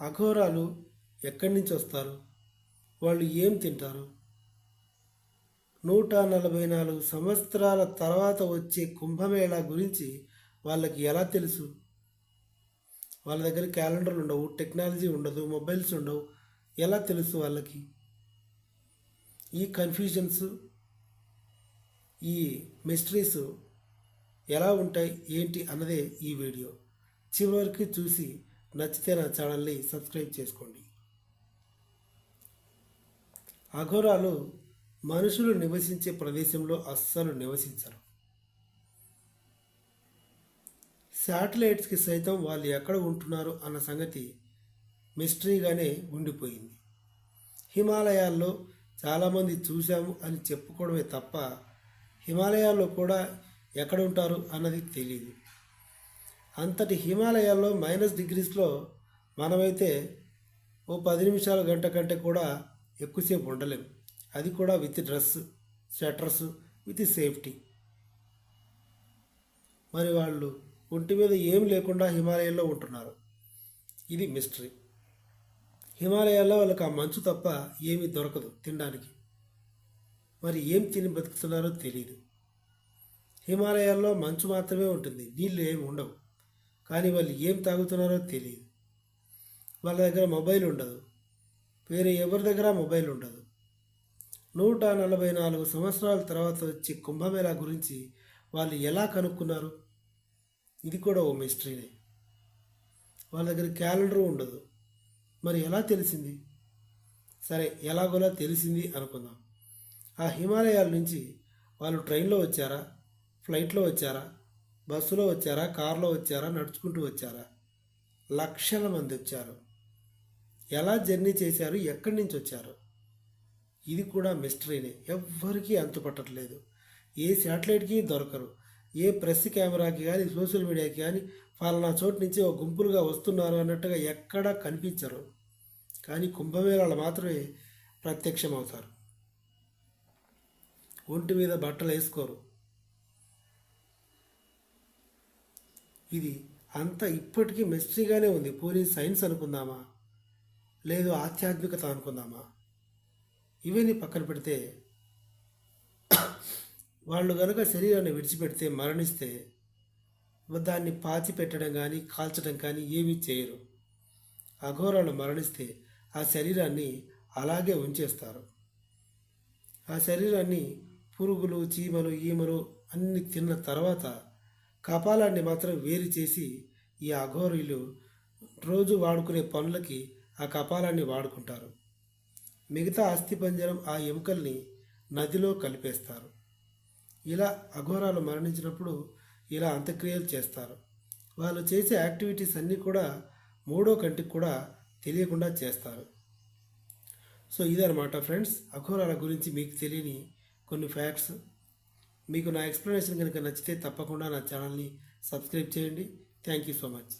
అఘోరాలు ఎక్కడి నుంచి వస్తారు? వాళ్ళు ఏం తింటారు? నూట నలభై నాలుగు సంవత్సరాల తర్వాత వచ్చే కుంభమేళా గురించి వాళ్ళకి ఎలా తెలుసు? వాళ్ళ దగ్గర క్యాలెండర్లు ఉండవు టెక్నాలజీ ఉండదు మొబైల్స్ ఉండవు. ఎలా తెలుసు వాళ్ళకి? ఈ కన్ఫ్యూజన్స్ ఈ మిస్టరీస్ ఎలా ఉంటాయి ఏంటి అన్నదే ఈ వీడియో. చివరికి చూసి నచ్చితే నా ఛానల్ని సబ్స్క్రైబ్ చేసుకోండి. అఘోరాలు మనుషులు నివసించే ప్రదేశంలో అస్సలు నివసించరు. శాటిలైట్స్కి సైతం వాళ్ళు ఎక్కడ ఉంటున్నారు అన్న సంగతి మిస్టరీగానే ఉండిపోయింది. హిమాలయాల్లో చాలామంది చూశాము అని చెప్పుకోవడమే తప్ప హిమాలయాల్లో కూడా ఎక్కడ ఉంటారు అన్నది తెలియదు అంతటి హిమాలయాల్లో మైనస్ డిగ్రీస్లో మనమైతే ఓ పది నిమిషాల గంట కంటే కూడా ఎక్కువసేపు ఉండలేము అది కూడా with dress sweaters with safety. మరి వాళ్ళు ఒంటి మీద ఏం లేకుండా హిమాలయాల్లో ఉంటున్నారు? ఇది మిస్టరీ. హిమాలయాల్లో వాళ్ళకి ఆ మంచు తప్ప ఏమీ దొరకదు తినడానికి. మరి ఏం తిని బతుకుతున్నారో తెలియదు హిమాలయాల్లో మంచు మాత్రమే ఉంటుంది. నీళ్ళు ఏమి ఉండవు. కానీ వాళ్ళు ఏం తాగుతున్నారో తెలియదు. వాళ్ళ దగ్గర మొబైల్ ఉండదు. వేరే ఎవరి దగ్గర మొబైల్ ఉండదు. నూట నలభై నాలుగు సంవత్సరాల తర్వాత వచ్చే కుంభమేళా గురించి వాళ్ళు ఎలా కనుక్కున్నారు? ఇది కూడా ఓ మిస్టరీనే. వాళ్ళ దగ్గర క్యాలెండర్ ఉండదు. మరి ఎలా తెలిసింది? సరే ఎలాగోలా తెలిసింది అనుకుందాం. ఆ హిమాలయాల నుంచి వాళ్ళు ట్రైన్లో వచ్చారా? ఫ్లైట్లో వచ్చారా? బస్సులో వచ్చారా? కారులో వచ్చారా? నడుచుకుంటూ వచ్చారా? లక్షల మంది వచ్చారు. ఎలా జర్నీ చేశారు? ఎక్కడి నుంచి వచ్చారు? ఇది కూడా మిస్టరీనే. ఎవ్వరికీ అంతుపట్టట్లేదు. ఏ శాటిలైట్కి దొరకరు. ఏ ప్రెస్ కెమెరాకి కానీ సోషల్ మీడియాకి కానీ ఫలానా చోటు నుంచి ఒక గుంపులుగా వస్తున్నారు అన్నట్టుగా ఎక్కడా కనిపించరు. కానీ కుంభమేళాలు మాత్రమే ప్రత్యక్షమవుతారు. ఒంటి మీద బట్టలు వేసుకోరు ఇది అంత ఇప్పటికీ మిస్టరీగానే ఉంది. పోనీ సైన్స్ అనుకుందామా? లేదు ఆధ్యాత్మికత అనుకుందామా? ఇవన్నీ పక్కన పెడితే వాళ్ళు కనుక శరీరాన్ని విడిచిపెడితే మరణిస్తే దాన్ని పాతి పెట్టడం కానీ కాల్చడం కానీ ఏమీ చేయరు. అఘోరాలు మరణిస్తే ఆ శరీరాన్ని అలాగే ఉంచేస్తారు. ఆ శరీరాన్ని పురుగులు చీమలు ఈమలు అన్ని తిన్న తర్వాత కపాలాన్ని మాత్రం వేరు చేసి ఈ అఘోరీలు రోజు వాడుకునే పనులకి ఆ కపాలాన్ని వాడుకుంటారు. మిగతా అస్థిపంజరం ఆ ఎముకల్ని నదిలో కలిపేస్తారు. ఇలా అఘోరాలు మరణించినప్పుడు ఇలా అంత్యక్రియలు చేస్తారు. వాళ్ళు చేసే యాక్టివిటీస్ అన్నీ కూడా మూడో కంటికి కూడా తెలియకుండా చేస్తారు. సో ఇదనమాట ఫ్రెండ్స్. అఘోరాల గురించి మీకు తెలియని కొన్ని ఫ్యాక్ట్స్. మీకు నా ఎక్స్ప్లెనేషన్ కనుక నచ్చితే తప్పకుండా నా ఛానల్ని సబ్స్క్రైబ్ చేయండి. Thank you so much.